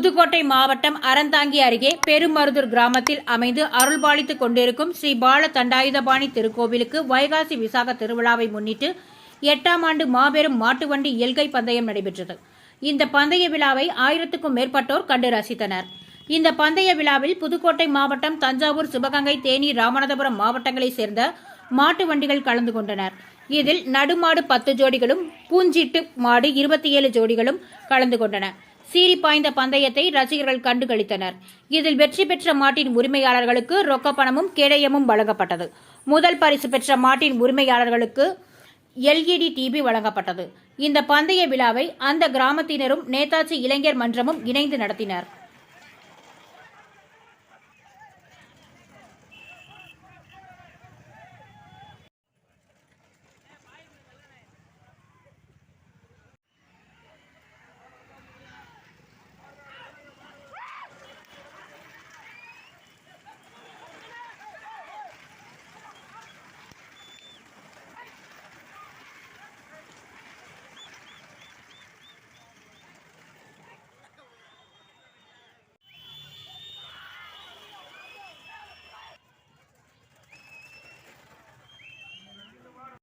புதுக்கோட்டை மாவட்டம் அறந்தாங்கி அருகே பெருமருதூர் கிராமத்தில் அமைந்து அருள்பாலித்துக் கொண்டிருக்கும் ஸ்ரீ பால தண்டாயுதபாணி திருக்கோவிலுக்கு வைகாசி விசாக திருவிழாவை முன்னிட்டு எட்டாம் ஆண்டு மாபெரும் மாட்டுவண்டி எல்கை பந்தயம் நடைபெற்றது. இந்த பந்தய விழாவை ஆயிரத்துக்கும் மேற்பட்டோர் கண்டு ரசித்தனர். இந்த பந்தய விழாவில் புதுக்கோட்டை மாவட்டம் தஞ்சாவூர் சிவகங்கை தேனி ராமநாதபுரம் மாவட்டங்களைச் சேர்ந்த மாட்டு வண்டிகள் கலந்து கொண்டனர். இதில் நடுமாடு பத்து ஜோடிகளும் பூஞ்சிட்டு மாடு இருபத்தி ஏழு ஜோடிகளும் கலந்து கொண்டன. சீறி பாய்ந்த பந்தயத்தை ரசிகர்கள் கண்டுகளித்தனர். இதில் வெற்றி பெற்ற மாட்டின் உரிமையாளர்களுக்கு ரொக்க பணமும் கேடயமும் வழங்கப்பட்டது. முதல் பரிசு பெற்ற மாட்டின் உரிமையாளர்களுக்கு எல்இடி டிவி வழங்கப்பட்டது. இந்த பந்தய விழாவை அந்த கிராமத்தினரும் நேதாஜி இளைஞர் மன்றமும் இணைந்து நடத்தினர்.